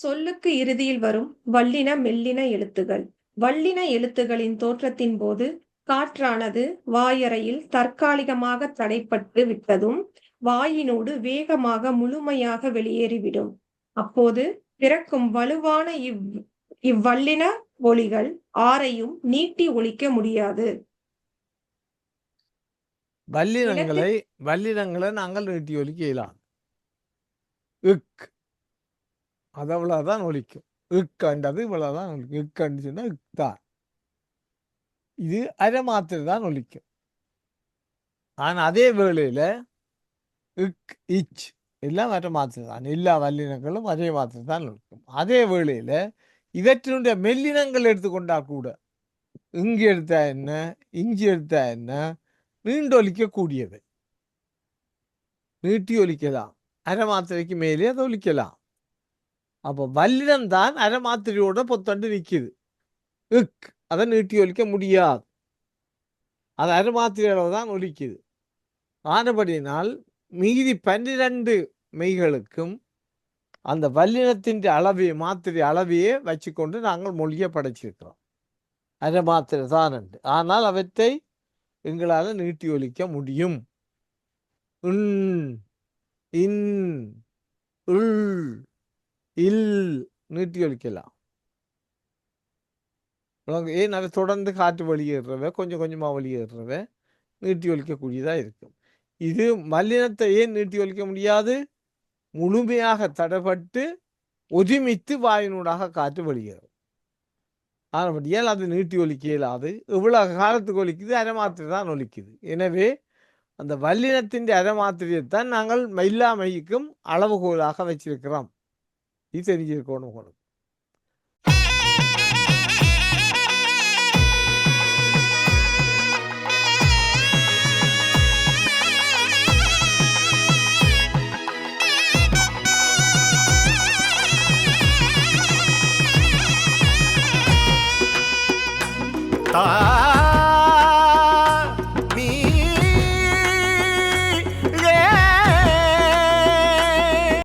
சொல்லுக்கு இறுதியில் வரும் வல்லின மெல்லின எழுத்துகள். வல்லின எழுத்துகளின் தோற்றத்தின் போது காற்றானது வாயறையில் தற்காலிகமாக தடைப்பட்டு விட்டதும் வாயினோடு வேகமாக முழுமையாக வெளியேறிவிடும். அப்போது பிறக்கும் வலுவான இவ் இவ்வல்லின ஒலிகள் ஆரையும் நீட்டி ஒலிக்க முடியாது. வல்லினங்களை வல்லினங்களை நாங்கள் நீட்டி ஒலிக்கலாம் இக் அது அவ்வளவுதான் ஒழிக்கும். இக்கண்டது இவ்வளவுதான் ஒழிக்கும். இக்கண்டு சொன்னால் இக்தான். இது அரை மாத்திரை தான் ஒழிக்கும். ஆனால் அதே வேளையில் இக் இச் எல்லாம் அரை மாத்திரை தான் எல்லா வல்லினங்களும் அதே மாத்திரை தான் ஒழிக்கும். அதே வேளையில் இவற்றினுடைய மெல்லினங்கள் எடுத்துக்கொண்டால் கூட இங்கு எடுத்தா என்ன இஞ்சி எடுத்தா என்ன நீண்டொலிக்க கூடியது நீட்டி ஒலிக்கலாம் அரை மாத்திரைக்கு மேலே அதை ஒலிக்கலாம் அப்போ வல்லினம் தான் அரை மாத்திரையோட பொத்தண்டு நிற்கிது இக் அதை நீட்டி ஒலிக்க முடியாது. அது அரை மாத்திரையோட தான் ஒலிக்குது. ஆனபடியினால் மீதி பன்னிரண்டு மெய்களுக்கும் அந்த வல்லினத்தின் அளவையை மாத்திரை அளவையே வச்சுக்கொண்டு நாங்கள் மொழியை படைச்சிருக்கிறோம். அரை மாத்திரை தான் உண்டு ஆனால் அவற்றை எங்களால் நீட்டி ஒலிக்க முடியும். உன் இன் உள் இல் நீட்டி ஒலிக்கலாம் ஏன் அதை தொடர்ந்து காற்று வெளியேறவ கொஞ்சம் கொஞ்சமாக வெளியேறவ நீட்டி ஒலிக்கக்கூடியதாக இருக்கும். இது மல்லினத்தை ஏன் நீட்டி ஒலிக்க முடியாது? முழுமையாக தடைப்பட்டு ஒதுமித்து வாயினூடாக காற்று வெளியேறும். ஆனபடியால் அது நீட்டி ஒலிக்க இயலாது? இவ்வளவு காலத்துக்கு ஒலிக்குது அரை மாத்திரை தான் ஒலிக்குது எனவே அந்த வல்லினத்தின் அரைமாத்திரையைத்தான் நாங்கள் மெல்லா மைக்கும் அளவுகோலாக வச்சிருக்கிறோம். இது தெரிஞ்சிருக்கணும் உங்களுக்கு தா